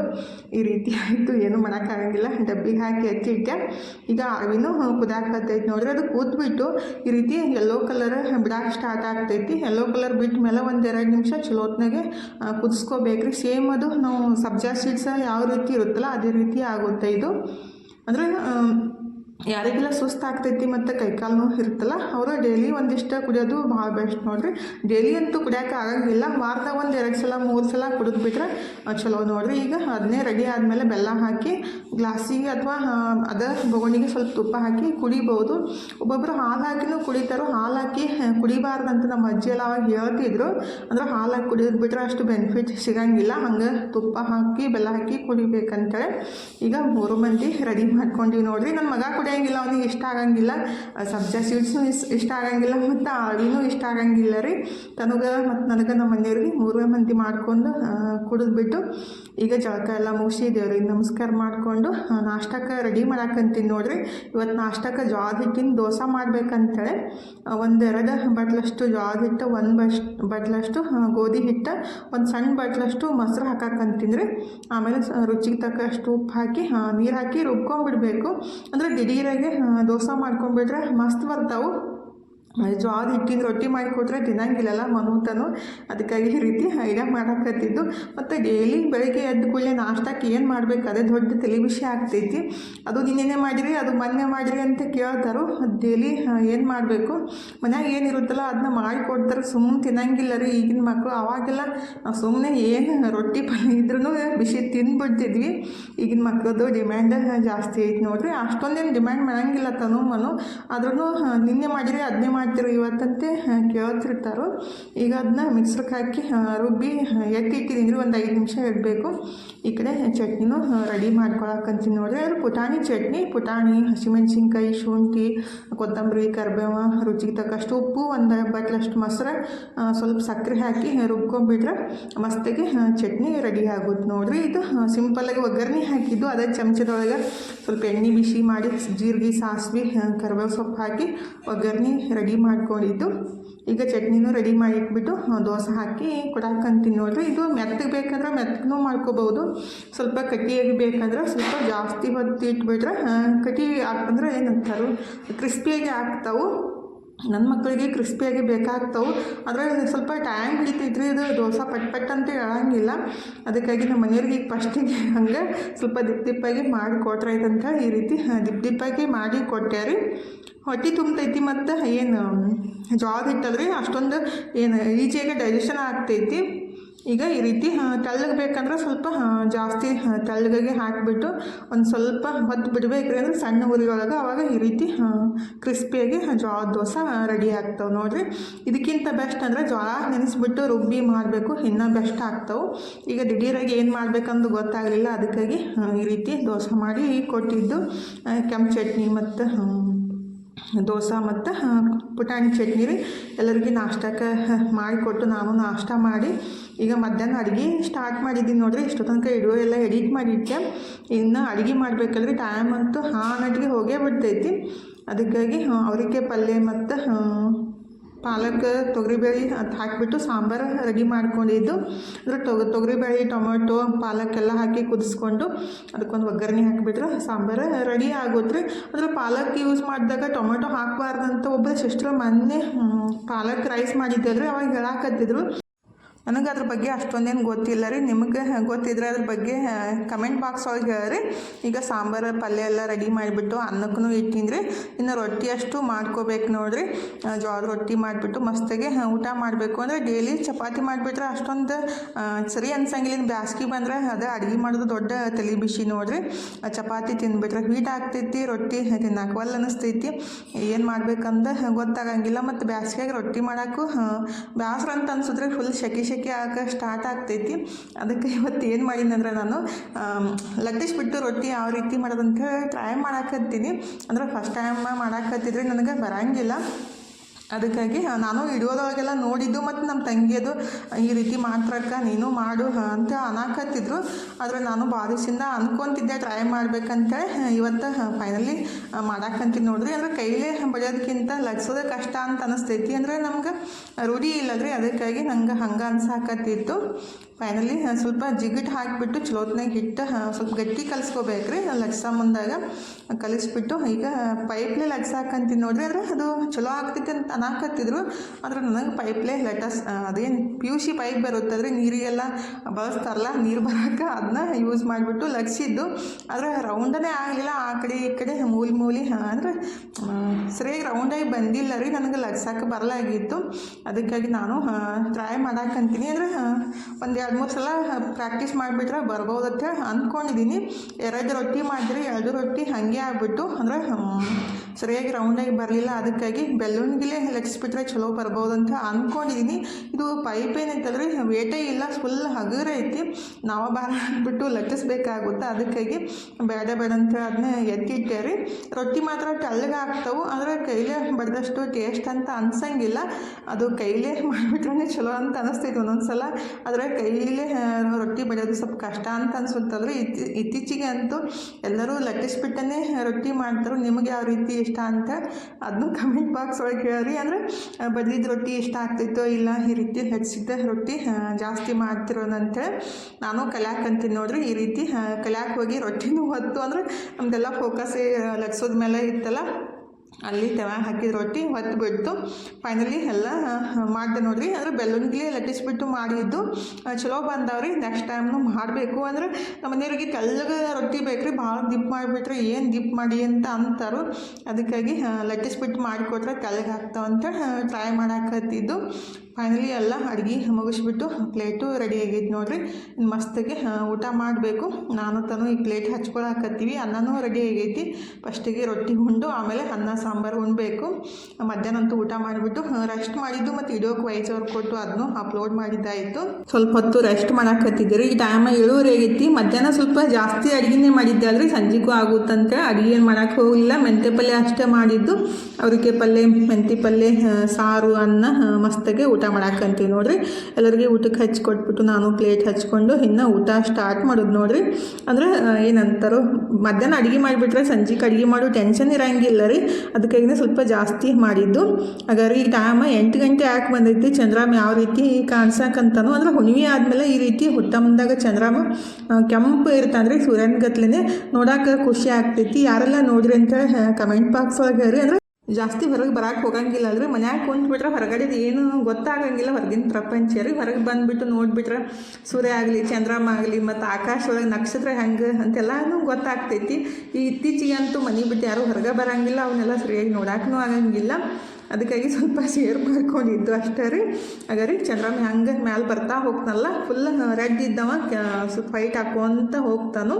ಈ ರೀತಿ ಆಯಿತು. ಏನು ಮಾಡೋಕ್ಕಾಗಂಗಿಲ್ಲ. ಡಬ್ಬಿಗೆ ಹಾಕಿ ಹಚ್ಚಿಟ್ಟೆ ಈಗ ಅವಿನೂ ಕುದಾಕತ್ತೈತಿ ನೋಡ್ರಿ, ಅದು ಕೂತ್ಬಿಟ್ಟು ಈ ರೀತಿ ಯೆಲ್ಲೋ ಕಲರ್ ಬಿಡಾಕೆ ಸ್ಟಾರ್ಟ್ ಆಗ್ತೈತಿ. ಯೆಲ್ಲೋ ಕಲರ್ ಬಿಟ್ಟ ಮೇಲೆ ಒಂದು ಎರಡು ನಿಮಿಷ ಚಲೋತ್ನಾಗೆ ಕುದಿಸ್ಕೋಬೇಕ್ರಿ. ಸೇಮ್ ಅದು, ನಾವು ಸಬ್ಜಾ ಸೀಡ್ಸ್ ಯಾವ ರೀತಿ ಇರುತ್ತಲ್ಲ, ಅದೇ ರೀತಿ ಆಗುತ್ತೆ ಇದು. ಅಂದರೆ ಯಾರಿಗೆಲ್ಲ ಸುಸ್ತಾಗ್ತೈತಿ ಮತ್ತು ಕೈಕಾಲು ನೋವು ಇರುತ್ತಲ್ಲ, ಅವರು ಡೈಲಿ ಒಂದಿಷ್ಟು ಕುಡಿಯೋದು ಭಾಳ ಬೆಸ್ಟ್ ನೋಡಿರಿ. ಡೈಲಿ ಅಂತೂ ಕುಡಿಯೋಕೆ ಆಗಂಗಿಲ್ಲ, ವಾರದಾಗ ಒಂದು ಎರಡು ಸಲ, ಮೂರು ಸಲ ಕುಡಿದ್ಬಿಟ್ರೆ ಬಿಟ್ರೆ ಚಲೋ ನೋಡಿರಿ. ಈಗ ಅದನ್ನೇ ರೆಡಿ ಆದಮೇಲೆ ಬೆಲ್ಲ ಹಾಕಿ, ಗ್ಲಾಸಿಗೆ ಅಥವಾ ಅದ ಬೊಗಣಿಗೆ ಸ್ವಲ್ಪ ತುಪ್ಪ ಹಾಕಿ ಕುಡಿಬೋದು. ಒಬ್ಬೊಬ್ಬರು ಹಾಲು ಹಾಕಿನೂ ಕುಡಿತಾರೋ, ಹಾಲು ಹಾಕಿ ಕುಡಿಬಾರದು ಕುಡಿಬಾರ್ದಂತ ನಮ್ಮ ಅಜ್ಜಿ ಎಲ್ಲ ಅವಾಗ ಹೇಳ್ತಿದ್ರು. ಅಂದ್ರೆ ಹಾಲು ಹಾಕಿ ಕುಡಿಯೋದು ಬಿಟ್ರೆ ಅಷ್ಟು ಬೆನಿಫಿಟ್ ಸಿಗಂಗಿಲ್ಲ. ಹಂಗೆ ತುಪ್ಪ ಹಾಕಿ, ಬೆಲ್ಲ ಹಾಕಿ ಕುಡಿಬೇಕಂತೇಳಿ. ಈಗ ಮೂರು ಮಂದಿ ರೆಡಿ ಮಾಡ್ಕೊಂಡಿವಿ ನೋಡಿರಿ. ನನ್ನ ಮಗ ಕುಡಿಯೋಂಗಿಲ್ಲ ಅವನಿಗೆ ಇಷ್ಟ ಆಗಂಗಿಲ್ಲ. ಸಬ್ಜೆಕ್ಟ್ಸ್ ಇಷ್ಟ ಆಗಂಗಿಲ್ಲ ಮತ್ತು ಅವಿನೂ ಇಷ್ಟ ಆಗಂಗಿಲ್ಲ ರೀ. ತನಗೆ ಮತ್ತು ನನಗೆ ನಮ್ಮ ಮನೆಯವ್ರಿಗೆ ಮೂರೇ ಮಂದಿ ಮಾಡ್ಕೊಂಡು ಕುಡಿದ್ಬಿಟ್ಟು ಈಗ ಜಳಕ ಎಲ್ಲ ಮುಗಿಸಿ ದೇವ್ರಿಗೆ ನಮಸ್ಕಾರ ಮಾಡಿಕೊಂಡು ನಾಷ್ಟಕ್ಕೆ ರೆಡಿ ಮಾಡಾಕಂತೀನಿ ನೋಡ್ರಿ. ಇವತ್ತು ನಾಷ್ಟಕ್ಕೆ ಜ್ವಾದ ಹಿಟ್ಟಿನ ದೋಸೆ ಮಾಡ್ಬೇಕಂತೇಳಿ ಒಂದೆರಡು ಬಟ್ಲಷ್ಟು ಜ್ವಾದ ಹಿಟ್ಟು, ಒಂದು ಬಸ್ ಬಟ್ಲಷ್ಟು ಗೋಧಿ ಹಿಟ್ಟು, ಒಂದು ಸಣ್ಣ ಬಟ್ಲಷ್ಟು ಮೊಸರು ಹಾಕಾಕಂತೀನಿ ರೀ. ಆಮೇಲೆ ರುಚಿಗೆ ತಕ್ಕಷ್ಟು ಉಪ್ಪು ಹಾಕಿ ನೀರು ಹಾಕಿ ರುಬ್ಕೊಂಡ್ಬಿಡ್ಬೇಕು. ಅಂದರೆ ದಿಢೀರಾಗೆ ಆ, ದೋಸೆ ಮಾಡ್ಕೊಂಡ್ಬಿಟ್ರೆ ಮಸ್ತ್ ಬರ್ತಾವೆ. ಜೋಳದ ಹಿಟ್ಟಿನ ರೊಟ್ಟಿ ಮಾಡಿಕೊಟ್ರೆ ತಿನ್ನಂಗಿಲ್ಲಲ್ಲ ಮನುತನು ಅದಕ್ಕಾಗಿ ಈ ರೀತಿ ಐಡಿಯಾ ಮಾಡಕತ್ತಿದ್ದು. ಮತ್ತು ಡೈಲಿ ಬೆಳಿಗ್ಗೆ ಎದ್ದ ಕೂಡಲೇ ನಾಷ್ಟಕ್ಕೆ ಏನು ಮಾಡಬೇಕು? ಅದೇ ದೊಡ್ಡ ತಲೆ ವಿಷಯ ಆಗ್ತೈತಿ. ಅದು ನಿನ್ನೆನೆ ಮಾಡಿರಿ, ಅದು ಮೊನ್ನೆ ಮಾಡಿರಿ ಅಂತ ಕೇಳ್ತಾರೋ. ಡೈಲಿ ಏನು ಮಾಡಬೇಕು? ಮನ್ಯಾಗ ಏನಿರುತ್ತಲ್ಲ ಅದನ್ನ ಮಾಡಿಕೊಡ್ತಾರೆ ಸುಮ್ಮನೆ ತಿನ್ನಂಗಿಲ್ಲ ರೀ ಈಗಿನ ಮಕ್ಕಳು ಅವಾಗೆಲ್ಲ ನಾವು ಸುಮ್ಮನೆ ಏನು ರೊಟ್ಟಿ ಪಲ್ಯ ಇದ್ರೂ ಬಿಸಿ ತಿನ್ಬಿಡ್ತಿದ್ವಿ. ಈಗಿನ ಮಕ್ಕಳದು ಡಿಮ್ಯಾಂಡ್ ಜಾಸ್ತಿ ಐತಿ ನೋಡ್ರಿ. ಅಷ್ಟೊಂದೇನು ಡಿಮ್ಯಾಂಡ್ ಮಾಡಂಗಿಲ್ಲ ತನು ಮನು. ಆದ್ರೂ ನಿನ್ನೆ ಮಾಡಿರಿ ಅದನ್ನೇ ಮಾಡ್ತಿರೋ ಇವತ್ತಂತೆ ಕೇಳ್ತಿರ್ತಾರೋ. ಈಗ ಅದನ್ನ ಮಿಕ್ಸರ್ಗೆ ಹಾಕಿ ರುಬ್ಬಿ ಎತ್ತಿ ಇಟ್ಟಿದ್ದೀನಿ. ಒಂದು ಐದು ನಿಮಿಷ ಇಡಬೇಕು. ಈ ಕಡೆ ಚಟ್ನಿನೂ ರೆಡಿ ಮಾಡ್ಕೊಳಕ್ಕಂತೀನಿ ನೋಡಿದ್ರೆ ಅದು ಪುಟಾಣಿ ಚಟ್ನಿ, ಪುಟಾಣಿ, ಹಸಿಮೆಣ್ಸಿನ್ಕಾಯಿ, ಶುಂಠಿ, ಕೊತ್ತಂಬರಿ, ಕರಿಬೇವ, ರುಚಿಗೆ ತಕ್ಕಷ್ಟು ಉಪ್ಪು, ಒಂದು ಬಟ್ಲಷ್ಟು ಮೊಸರು ಸ್ವಲ್ಪ ಸಕ್ಕರೆ ಹಾಕಿ ರುಬ್ಕೊಂಡ್ಬಿಟ್ರೆ ಮಸ್ತಿಗೆ ಚಟ್ನಿ ರೆಡಿ ಆಗುತ್ತೆ ನೋಡಿರಿ. ಇದು ಸಿಂಪಲ್ಲಾಗಿ ಒಗ್ಗರಣೆ ಹಾಕಿದ್ದು, ಅದೇ ಚಮಚದೊಳಗೆ ಸ್ವಲ್ಪ ಎಣ್ಣೆ ಬಿಸಿ ಮಾಡಿ ಜೀರಿಗೆ, ಸಾಸಿವೆ ಕರಿಬೇವು ಸೊಪ್ಪು ಹಾಕಿ ಒಗ್ಗರಣೆ ರೆಡಿ ಮಾಡ್ಕೊಂಡಿದ್ದು. ಈಗ ಚಟ್ನಿನೂ ರೆಡಿ ಮಾಡಿ ಇಟ್ಬಿಟ್ಟು ದೋಸೆ ಹಾಕಿ ಕೊಡಾಕಂತೀನಿ ನೋಡ್ರಿ. ಇದು ಮೆತ್ತಗೆ ಬೇಕಂದ್ರೆ ಮೆತ್ತಗೂ ಮಾಡ್ಕೋಬೋದು. ಸ್ವಲ್ಪ ಕಟ್ಟಿಯಾಗಿ ಬೇಕಂದ್ರೆ ಸ್ವಲ್ಪ ಜಾಸ್ತಿ ಹೊತ್ತು ಇಟ್ಬಿಟ್ರೆ ಕಟ್ಟಿ ಕಟಿ ಹಾಕಂದ್ರೆ ಏನಂತಾರೆ? ಕ್ರಿಸ್ಪಿಯಾಗಿ ಆಗ್ತಾವು. ನನ್ನ ಮಕ್ಕಳಿಗೆ ಕ್ರಿಸ್ಪಿಯಾಗಿ ಬೇಕಾಗ್ತವೆ. ಅದರಲ್ಲಿ ಸ್ವಲ್ಪ ಟೈಮ್ ಹಿಡಿತೈತ್ರಿ ಇದು ದೋಸೆ ಪಟ್ ಪಟ್ ಅಂತ ಹೇಳಂಗಿಲ್ಲ. ಅದಕ್ಕಾಗಿ ನಮ್ಮ ಮನೆಯವ್ರಿಗೆ ಈಗ ಫಸ್ಟಿಗೆ ಹಂಗೆ ಸ್ವಲ್ಪ ದಿಪ್ ದಿಪ್ಪಾಗಿ ಮಾಡಿ ಕೊಟ್ರೈತಂತ ಈ ರೀತಿ ದಿಪ್ ದಿಪ್ಪಾಗಿ ಮಾಡಿ ಕೊಟ್ಟ್ಯಾರಿ ಹೊಟ್ಟೆ ತುಂಬತೈತಿ ಮತ್ತು ಏನು ಜೋಳದ ಇಟ್ಟಲ್ರಿ ಅಷ್ಟೊಂದು ಏನು ಈಜಿಯಾಗಿ ಡೈಜೆಷನ್ ಆಗ್ತೈತಿ. ಈಗ ಈ ರೀತಿ ತೆಳ್ಳಗೆ ಬೇಕಂದ್ರೆ ಸ್ವಲ್ಪ ಜಾಸ್ತಿ ತೆಳ್ಳಗೆಗೆ ಹಾಕಿಬಿಟ್ಟು ಒಂದು ಸ್ವಲ್ಪ ಹೊತ್ತು ಬಿಡಬೇಕ್ರಿ ಅಂದ್ರೆ ಸಣ್ಣ ಉರಿಯೊಳಗೆ ಆವಾಗ ಈ ರೀತಿ ಕ್ರಿಸ್ಪಿಯಾಗಿ ಜೋಳದ ದೋಸೆ ರೆಡಿ ಆಗ್ತಾವೆ ನೋಡಿರಿ. ಇದಕ್ಕಿಂತ ಬೆಸ್ಟ್ ಅಂದರೆ ಜೋಳ ನೆನೆಸ್ಬಿಟ್ಟು ರುಬ್ಬಿ ಮಾಡಬೇಕು. ಇನ್ನೂ ಬೆಸ್ಟ್ ಆಗ್ತಾವೆ. ಈಗ ದಿಢೀರಾಗಿ ಏನು ಮಾಡಬೇಕಂದು ಗೊತ್ತಾಗಲಿಲ್ಲ. ಅದಕ್ಕಾಗಿ ಈ ರೀತಿ ದೋಸೆ ಮಾಡಿ ಕೊಟ್ಟಿದ್ದು ಕೆಂಪು ಚಟ್ನಿ ಮತ್ತು ದೋಸೆ ಮತ್ತು ಪುಟಾಣಿ ಚಟ್ನಿ ರೀ. ಎಲ್ಲರಿಗೂ ನಾಷ್ಟಕ್ಕೆ ಮಾಡಿಕೊಟ್ಟು ನಾನು ನಾಷ್ಟ ಮಾಡಿ, ಈಗ ಮಧ್ಯಾಹ್ನ ಅಡುಗೆ ಸ್ಟಾರ್ಟ್ ಮಾಡಿದ್ದೀನಿ ನೋಡಿರಿ. ಇಷ್ಟು ತನಕ ಇಡುವ ಎಲ್ಲ ಎಡಿಟ್ ಮಾಡಿಟ್ಟೆ. ಇನ್ನು ಅಡುಗೆ ಮಾಡಬೇಕಲ್ರಿ. ಟೈಮ್ ಅಂತೂ ಹಾನಟ್ಟಿಗೆ ಹೋಗೇ ಬಿಡ್ತೈತಿ. ಅದಕ್ಕಾಗಿ ಅವರಿಗೆ ಪಲ್ಯ ಮತ್ತು ಪಾಲಕ್, ತೊಗರಿಬೇಳೆ ಅದು ಹಾಕಿಬಿಟ್ಟು ಸಾಂಬಾರು ರೆಡಿ ಮಾಡ್ಕೊಂಡಿದ್ದು. ಅಂದರೆ ತೊಗ, ತೊಗರಿಬೇಳೆ, ಟೊಮೆಟೊ ಪಾಲಕ್ ಎಲ್ಲ ಹಾಕಿ ಕುದಿಸ್ಕೊಂಡು ಅದಕ್ಕೊಂದು ಒಗ್ಗರಣೆ ಹಾಕಿಬಿಟ್ರೆ ಸಾಂಬಾರು ರೆಡಿ ಆಗುತ್ತೆ ಅಂದರೆ ಪಾಲಕ್ ಯೂಸ್ ಮಾಡಿದಾಗ ಟೊಮೆಟೊ ಹಾಕಬಾರ್ದಂತ ಒಬ್ಬರು ಸಿಸ್ಟರ್ ಮೊನ್ನೆ ಪಾಲಕ್ ರೈಸ್ ಮಾಡಿದ್ದೆ ರೀ ಅವಾಗ ಹೇಳಾಕತ್ತಿದ್ರು. ನನಗೆ ಅದ್ರ ಬಗ್ಗೆ ಅಷ್ಟೊಂದೇನು ಗೊತ್ತಿಲ್ಲ ರೀ. ನಿಮಗೆ ಗೊತ್ತಿದ್ರೆ ಅದ್ರ ಬಗ್ಗೆ ಕಮೆಂಟ್ ಬಾಕ್ಸ್ ಒಳಗೆ ಹೇಳ್ರಿ ಈಗ ಸಾಂಬಾರು, ಪಲ್ಯ ಎಲ್ಲ ರೆಡಿ ಮಾಡಿಬಿಟ್ಟು ಅನ್ನಕ್ಕೂ ಇಟ್ಟಿನಿ ರೀ. ಇನ್ನು ರೊಟ್ಟಿ ಅಷ್ಟು ಮಾಡ್ಕೋಬೇಕು ನೋಡ್ರಿ. ಜೋಳ ರೊಟ್ಟಿ ಮಾಡಿಬಿಟ್ಟು ಮಸ್ತಾಗೆ ಊಟ ಮಾಡಬೇಕು. ಅಂದರೆ ಡೈಲಿ ಚಪಾತಿ ಮಾಡಿಬಿಟ್ರೆ ಅಷ್ಟೊಂದು ಸರಿ ಅನ್ಸಂಗಿಲ್ಲ. ಬ್ಯಾಸ್ಗೆ ಬಂದರೆ ಅದೇ ಅಡುಗೆ ಮಾಡೋದು ದೊಡ್ಡ ತಲೆ ಬಿಸಿ ನೋಡ್ರಿ. ಚಪಾತಿ ತಿನ್ಬಿಟ್ರೆ ಹೀಟ್ ಆಗ್ತೈತಿ, ರೊಟ್ಟಿ ತಿನ್ನಕ್ಕೆ ಒಲ್ಲ ಅನ್ನಿಸ್ತೈತಿ ಏನು ಮಾಡ್ಬೇಕಂದ್ರೆ ಗೊತ್ತಾಗಂಗಿಲ್ಲ. ಮತ್ತು ಬ್ಯಾಸ್ಗೆಗೆ ರೊಟ್ಟಿ ಮಾಡೋಕ್ಕೂ ಬ್ಯಾಸ್ರ ಅಂತ ಅನ್ಸಿದ್ರೆ ಫುಲ್ ಶೆಕೆ ಆಗ ಸ್ಟಾರ್ಟ್ ಆಗ್ತೈತಿ. ಅದಕ್ಕೆ ಇವತ್ತು ಏನು ಮಾಡಿದ್ನಂದ್ರೆ ನಾನು ಲಟ್ಟಿಸ್ ಬಿಟ್ಟು ರೊಟ್ಟಿ ಯಾವ ರೀತಿ ಮಾಡೋದಂತ ಟ್ರೈ ಮಾಡಾಕತ್ತೀನಿ. ಅಂದ್ರೆ ಫಸ್ಟ್ ಟೈಮ್ ಮಾಡಾಕತ್ತಿದ್ರೆ ನನಗೆ ಬರಂಗಿಲ್ಲ. ಅದಕ್ಕಾಗಿ ನಾನು ವಿಡಿಯೋದೊಳಗೆಲ್ಲ ನೋಡಿದ್ದು ಮತ್ತು ನಮ್ಮ ತಂಗಿಯದು, ಈ ರೀತಿ ಮಾಡ್ತ್ರಕ್ಕ ನೀನು ಮಾಡು ಅಂತ ಅನಾಕತ್ತಿದ್ರು. ಆದರೆ ನಾನು ಬಾರಿಸಿಂದ ಅಂದ್ಕೊಂತಿದ್ದೆ ಟ್ರೈ ಮಾಡ್ಬೇಕಂತೇಳಿ ಇವತ್ತು ಫೈನಲಿ ಮಾಡಾಕಂತೀನಿ ನೋಡ್ರಿ. ಅಂದರೆ ಕೈಲೇ ಬೆಳೆಯೋದಕ್ಕಿಂತ ಲಟ್ಸೋದೇ ಕಷ್ಟ ಅಂತ ಅನಿಸ್ತೈತಿ. ಅಂದರೆ ನಮ್ಗೆ ರೂಢಿ ಇಲ್ಲದ್ರಿ, ಅದಕ್ಕಾಗಿ ನಂಗೆ ಹಂಗೆ ಅನ್ಸಾಕತ್ತಿತ್ತು. ಫೈನಲಿ ಸ್ವಲ್ಪ ಜಿಗಿಟ್ ಹಾಕಿಬಿಟ್ಟು ಚಲೋತ್ನಾಗ ಹಿಟ್ಟು ಸ್ವಲ್ಪ ಗಟ್ಟಿ ಕಲಿಸ್ಕೋಬೇಕ್ರಿ. ಲಗ್ಸ ಮುಂದಾಗ ಕಲಿಸ್ಬಿಟ್ಟು ಈಗ ಪೈಪ್ಲೆ ಲಟ್ಸಾಕಂತೀನಿ ನೋಡ್ರಿ. ಅಂದ್ರೆ ಅದು ಚಲೋ ಆಗ್ತೈತೆ ಅಂತ ಅನ್ನಕತ್ತಿದ್ರು. ಆದ್ರೆ ನನಗೆ ಪೈಪ್ಲೆ ಲಟಸ್ ಅದೇನು ಪಿ ಯು ಸಿ ಪೈಪ್ ಬರುತ್ತದ್ರಿ ನೀರಿಗೆಲ್ಲ ಬಳಸ್ತಾರಲ್ಲ, ನೀರು ಬರೋಕ್ಕೆ ಅದನ್ನ ಯೂಸ್ ಮಾಡಿಬಿಟ್ಟು ಲಗ್ಸಿದ್ದು ಆದರೆ ರೌಂಡನೇ ಆಗಲಿಲ್ಲ. ಆ ಕಡೆ ಈ ಕಡೆ ಮೂಲಿ ಮೂಲಿ ಅಂದರೆ ಸರಿಯಾಗಿ ರೌಂಡಾಗಿ ಬಂದಿಲ್ಲ ರೀ. ನನಗೆ ಲಗ್ಸಾಕ ಬರಲಾಗಿತ್ತು. ಅದಕ್ಕಾಗಿ ನಾನು ಟ್ರೈ ಮಾಡಾಕಂತೀನಿ. ಅಂದರೆ ಒಂದು ಎರಡು ಮೂರು ಸಲ ಪ್ರಾಕ್ಟೀಸ್ ಮಾಡಿಬಿಟ್ರೆ ಬರ್ಬೋದಂತ ಅಂದ್ಕೊಂಡಿದ್ದೀನಿ ಎರಡು ರೊಟ್ಟಿ ಮಾಡಿದ್ರೆ, ಎರಡು ರೊಟ್ಟಿ ಹಾಗೆ ಆಗ್ಬಿಟ್ಟು ಅಂದರೆ ಸರಿಯಾಗಿ ರೌಂಡಾಗಿ ಬರಲಿಲ್ಲ. ಅದಕ್ಕಾಗಿ ಬೆಲ್ಲೂನ್ಗಿಲೆ ಲಟ್ಸ್ಬಿಟ್ರೆ ಚಲೋ ಬರ್ಬೋದಂತ ಅಂದ್ಕೊಂಡಿದ್ದೀನಿ ಇದು ಪೈಪ್ ಏನೈತಲ್ರಿ ವೇಟೇ ಇಲ್ಲ ಫುಲ್ ಹಗುರ ಐತಿ. ನಾವು ಬಾರ ಹಾಕ್ಬಿಟ್ಟು ಲಟ್ಟಿಸ್ಬೇಕಾಗುತ್ತೆ. ಅದಕ್ಕಾಗಿ ಬೇಡ ಬೇಡ ಅಂತ ಅದನ್ನ ಎತ್ತಿಟ್ಟೆ ರೀ ರೊಟ್ಟಿ ಮಾತ್ರ ತೆಳ್ಳಗೆ ಆಗ್ತಾವು. ಆದರೆ ಕೈಲೇ ಬಡ್ದಷ್ಟು ಟೇಸ್ಟ್ ಅಂತ ಅನ್ಸಂಗಿಲ್ಲ. ಅದು ಕೈಲೇ ಮಾಡಿಬಿಟ್ರೆ ಚಲೋ ಅಂತ ಅನಿಸ್ತೈತಿ ಒಂದೊಂದು ಸಲ ಆದರೆ ಕೈಲೇ ರೊಟ್ಟಿ ಬಡಿಯೋದು ಸ್ವಲ್ಪ ಕಷ್ಟ ಅಂತ ಅನ್ಸುತ್ತಲ್ರಿ. ಇತ್ತಿ, ಇತ್ತೀಚೆಗೆ ಅಂತೂ ಎಲ್ಲರೂ ಲಟ್ಟಿಸ್ಬಿಟ್ಟನೇ ರೊಟ್ಟಿ ಮಾಡ್ತಾರೆ, ನಿಮಗೆ ಯಾವ ರೀತಿ ಇಷ್ಟ ಅಂತ ಅದನ್ನು ಕಮೆಂಟ್ ಬಾಕ್ಸ್ ಒಳಗೆ ಹೇಳ್ರಿ ಅಂದರೆ ಬದಲಿದ ರೊಟ್ಟಿ ಇಷ್ಟ ಆಗ್ತೈತೋ ಇಲ್ಲ, ಈ ರೀತಿ ಹೆಚ್ಚಿದ್ದ ರೊಟ್ಟಿ ಜಾಸ್ತಿ ಮಾಡ್ತಿರೋದಂತೇಳಿ ನಾನು ಕಲ್ಯಾಕಂತೀನಿ ನೋಡ್ರಿ. ಈ ರೀತಿ ಕಲ್ಯಾಕ್ ಹೋಗಿ ರೊಟ್ಟಿನೂ ಹೊತ್ತು ಅಂದರೆ ನಮ್ದೆಲ್ಲ ಫೋಕಸ್ ಲಟ್ಸೋದ ಮೇಲೆ ಇತ್ತಲ್ಲ. ಅಲ್ಲಿ ತವ ಹಾಕಿದ ರೊಟ್ಟಿ ಹೊತ್ತು ಬಿಟ್ಟು ಫೈನಲಿ ಎಲ್ಲ ಮಾಡಿದೆ ನೋಡ್ರಿ. ಅಂದ್ರೆ ಬೆಲ್ಲುನ್ಗಿಲಿ ಲಟ್ಟಿಸ್ಬಿಟ್ಟು ಮಾಡಿದ್ದು. ಚಲೋ ಬಂದಾವ್ರಿ. ನೆಕ್ಸ್ಟ್ ಟೈಮ್ನು ಮಾಡಬೇಕು. ಅಂದ್ರೆ ನಮ್ಮ ಮನೆಯವ್ರಿಗೆ ತೆಳ್ಳಗೆ ರೊಟ್ಟಿ ಬೇಕ್ರಿ. ಭಾಳ ದಿಪ್ ಮಾಡಿಬಿಟ್ರೆ ಏನು ದಿಪ್ ಮಾಡಿ ಅಂತ ಅಂತಾರು. ಅದಕ್ಕಾಗಿ ಲಟ್ಟಿಸ್ಬಿಟ್ಟು ಮಾಡಿಕೊಟ್ರೆ ತೆಳ್ಳಗೆ ಹಾಕ್ತಾವಂತ ಟ್ರೈ ಮಾಡಾಕತ್ತಿದ್ದು. ಫೈನಲಿ ಎಲ್ಲ ಅಡುಗೆ ಮುಗಿಸ್ಬಿಟ್ಟು ಪ್ಲೇಟು ರೆಡಿ ಆಗೈತೆ ನೋಡಿರಿ. ಮಸ್ತಾಗಿ ಊಟ ಮಾಡಬೇಕು. ನಾನು ತಾನು ಈ ಪ್ಲೇಟ್ ಹಚ್ಕೊಳಕತ್ತೀವಿ. ಅನ್ನನೂ ರೆಡಿ ಆಗೈತಿ. ಫಸ್ಟಿಗೆ ರೊಟ್ಟಿ ಉಂಡು, ಆಮೇಲೆ ಅನ್ನ, ಸಾಂಬಾರು ಉಣ್ಬೇಕು. ಮಧ್ಯಾಹ್ನಂತೂ ಊಟ ಮಾಡಿಬಿಟ್ಟು ರೆಸ್ಟ್ ಮಾಡಿದ್ದು ಮತ್ತು ವಿಡಿಯೋಕ್ಕೆ ವಯಸ್ಸವ್ರು ಕೊಟ್ಟು ಅದನ್ನು ಅಪ್ಲೋಡ್ ಮಾಡಿದ್ದಾಯಿತು. ಸ್ವಲ್ಪ ಹೊತ್ತು ರೆಸ್ಟ್ ಮಾಡಾಕತ್ತಿದ್ದೀರಿ. ಈ ಟೈಮ ಏಳುವರೆ ಆಗೈತಿ. ಮಧ್ಯಾಹ್ನ ಸ್ವಲ್ಪ ಜಾಸ್ತಿ ಅಡುಗೆನೇ ಮಾಡಿದ್ದೆ ಅಲ್ರಿ ಸಂಜೆಗೂ ಆಗುತ್ತಂತ. ಅಡುಗೆ ಏನು ಮಾಡಕ್ಕೆ ಹೋಗಿಲ್ಲ ಮೆಂತೆ ಪಲ್ಯ ಅಷ್ಟೇ ಮಾಡಿದ್ದು. ಅವ್ರಿಗೆ ಪಲ್ಯ ಮೆಂತಿ ಪಲ್ಯ ಸಾರು, ಅನ್ನ ಮಸ್ತಾಗೆ ಊಟ ಮಾಡಾಕಂತೀವಿ ನೋಡ್ರಿ. ಎಲ್ಲರಿಗೆ ಊಟಕ್ಕೆ ಹಚ್ಕೊಟ್ಬಿಟ್ಟು ನಾನು ಪ್ಲೇಟ್ ಹಚ್ಕೊಂಡು ಇನ್ನು ಊಟ ಸ್ಟಾರ್ಟ್ ಮಾಡೋದು ನೋಡ್ರಿ. ಅಂದ್ರೆ ಏನಂತಾರೋ, ಮಧ್ಯಾಹ್ನ ಅಡುಗೆ ಮಾಡಿಬಿಟ್ರೆ ಸಂಜೆಗೆ ಅಡುಗೆ ಮಾಡೋ ಟೆನ್ಷನ್ ಇರಂಗಿಲ್ಲ ರೀ. ಅದಕ್ಕಾಗಿನೇ ಸ್ವಲ್ಪ ಜಾಸ್ತಿ ಮಾಡಿದ್ದು. ಹಾಗಾದ್ರೆ ಈ ಟೈಮ್ ಎಂಟು ಗಂಟೆ ಯಾಕೆ ಬಂದೈತಿ. ಚಂದ್ರಾಮ ಯಾವ ರೀತಿ ಕಾಣ್ಸಕ್ಕಂತಾನು ಅಂದ್ರೆ ಹುಣ್ಣಿಮೆ ಆದಮೇಲೆ ಈ ರೀತಿ ಹುಟ್ಟಮ್ದಾಗ ಚಂದ್ರಾಮ ಕೆಂಪು ಇರ್ತಾನೆ ರೀ ಸೂರ್ಯನ ಗತ್ಲೇ ನೋಡಕ್ಕೆ ಖುಷಿ ಆಗ್ತೈತಿ. ಯಾರೆಲ್ಲ ನೋಡ್ರಿ ಅಂತ ಕಮೆಂಟ್ ಬಾಕ್ಸ್ ಒಳಗೆ ಹೇಳ್ರಿ. ಅಂದ್ರೆ ಜಾಸ್ತಿ ಹೊರಗೆ ಬರಕ್ಕೆ ಹೋಗಂಗಿಲ್ಲ ಅಲ್ರಿ. ಮನ್ಯಾಗ ಕುಂತ್ಬಿಟ್ರೆ ಹೊರಗಡೆದು ಏನು ಗೊತ್ತಾಗಂಗಿಲ್ಲ. ಹೊರಗಿನ ಪ್ರಪಂಚ ರೀ ಹೊರಗೆ ಬಂದುಬಿಟ್ಟು ನೋಡಿಬಿಟ್ರೆ ಸೂರ್ಯ ಆಗಲಿ, ಚಂದ್ರಮ ಆಗಲಿ, ಮತ್ತು ಆಕಾಶ ಒಳಗೆ ನಕ್ಷತ್ರ ಹೆಂಗೆ ಅಂತೆಲ್ಲನೂ ಗೊತ್ತಾಗ್ತೈತಿ. ಈ ಇತ್ತೀಚಿಗೆ ಅಂತೂ ಮನೆ ಬಿಟ್ಟು ಯಾರೂ ಹೊರಗೆ ಬರಂಗಿಲ್ಲ. ಅವನ್ನೆಲ್ಲ ಸರಿಯಾಗಿ ನೋಡಕ್ಕೂ ಆಗಂಗಿಲ್ಲ. ಅದಕ್ಕಾಗಿ ಸ್ವಲ್ಪ ಶೇರ್ ಮಾಡ್ಕೊಂಡಿದ್ದು ಅಷ್ಟೇ ರೀ. ಹಾಗಾದ್ರೆ ಚಂದ್ರಮ್ಮ ಹಂಗೆ ಮ್ಯಾಲೆ ಬರ್ತಾ ಹೋಗ್ತಾನಲ್ಲ ಫುಲ್ ರೆಡ್ ಇದ್ದವ ಸ್ವಲ್ಪ ಫೈಟ್ ಹಾಕೋಂತ ಹೋಗ್ತಾನು.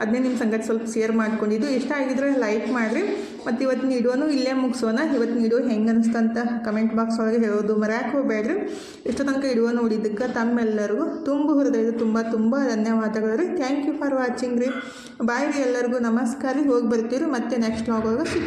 ಅದನ್ನೇ ನಿಮ್ಮ ಸಂಗತಿ ಸ್ವಲ್ಪ ಶೇರ್ ಮಾಡ್ಕೊಂಡಿದ್ದು. ಇಷ್ಟ ಆಗಿದ್ರೆ ಲೈಕ್ ಮಾಡಿರಿ. ಮತ್ತು ಇವತ್ತಿನ ನೀಡುವನು ಇಲ್ಲೇ ಮುಗಿಸೋಣ. ಇವತ್ತಿನ ವಿಡಿಯೋ ಹೆಂಗೆ ಅನಿಸ್ತಂತ ಕಮೆಂಟ್ ಬಾಕ್ಸ್ ಒಳಗೆ ಹೇಳೋದು ಮರ್ಯಾಕೆ ಹೋಗ್ಬೇಡ್ರಿ. ಇಷ್ಟು ತನಕ ಇಡುವ ನೋಡಿದ್ದಕ್ಕೆ ತಮ್ಮೆಲ್ಲರಿಗೂ ತುಂಬ ಹೃದಯದ ತುಂಬ ತುಂಬ ಧನ್ಯವಾದಗಳು ರೀ. ಥ್ಯಾಂಕ್ ಯು ಫಾರ್ ವಾಚಿಂಗ್ ರೀ. ಬಾಯ್ ರೀ ಎಲ್ಲರಿಗೂ. ನಮಸ್ಕಾರ ಹೋಗಿ ಬರ್ತೀವಿ ಮತ್ತೆ ನೆಕ್ಸ್ಟ್ ಹೋಗುವಾಗ